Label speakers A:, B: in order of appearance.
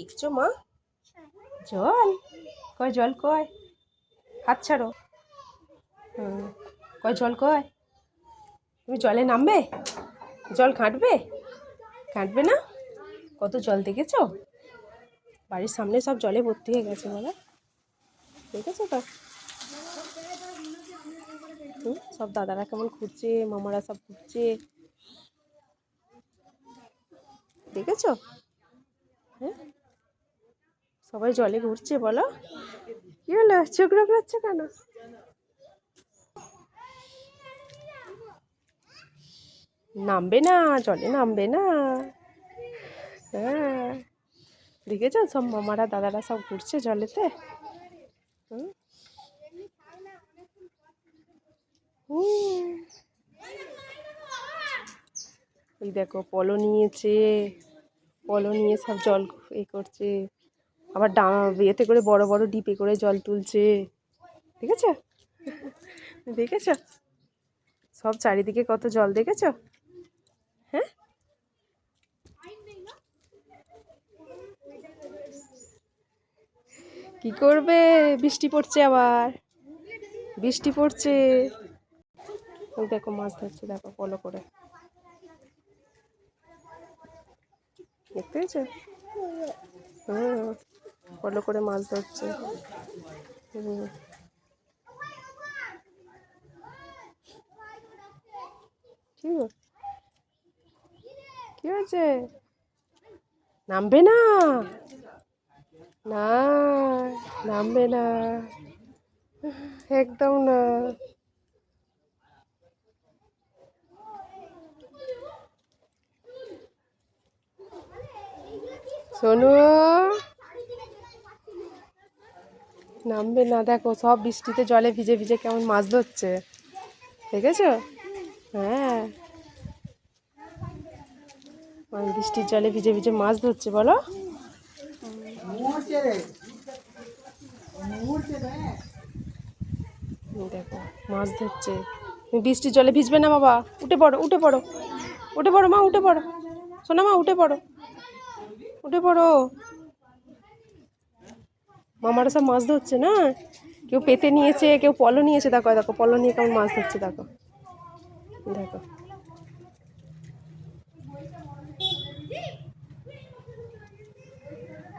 A: দেখছ, মা? জল? কয় জল কয়? হাত ছাড়ো। কয় জল কয়? তুমি জলে নামবে? জল ঘাঁটবে ঘাঁটবে না? কত জল দেখেছ? বাড়ির সামনে সব জলে ভর্তি হয়ে গেছে, বলো। দেখেছ তো? সব দাদারা কেমন ঘুরছে, মামারা সব ঘুরছে। দেখেছ? সবাই জলে ঘুরছে, বলো। কি হলো? চোখ রাখছে কেন? নামবে না, জলে নামবে না। হ্যাঁ। দেখেছ? সব মামারা দাদারা সব ঘুরছে জলেতে। ওই দেখো, পলো নিয়েছে। পলো নিয়ে সব জল এ করছে। আবার ডা ইয়েতে করে বড় বড় ডিপে করে জল তুলছে। ঠিক আছে দেখেছ? সব চারিদিকে কত জল, দেখেছ? হ্যাঁ? কি করবে? বৃষ্টি পড়ছে আবার। বৃষ্টি পড়ছে। ওই দেখো, মাছ ধরছে, দেখো পলো করে। দেখতে পেয়েছ? হুম। পলো করে মাছ ধরছে? কি হয়েছে? নামবে না? না নামবে না। একদম না। সোনু? নামবে না, দেখো সব বৃষ্টিতে জলে ভিজে ভিজে কেমন মাছ ধরছে। দেখেছ? হ্যাঁ। বৃষ্টির জলে ভিজে ভিজে মাছ ধরছে, বলো। দেখো, মাছ ধরছে। বৃষ্টির জলে ভিজবে না, বাবা। উঠে পড়ো উঠে পড়ো। উঠে পড়ো, মা, উঠে পড়ো। শোনা মা, উঠে পড়ো। উঠে পড়ো। মামারা সব মাছ ধরছে না? কেউ পেতে নিয়েছে, কেউ পলো নিয়েছে, দেখো দেখো, পলো নিয়ে কেমন মাছ ধরছে, দেখো। দেখো।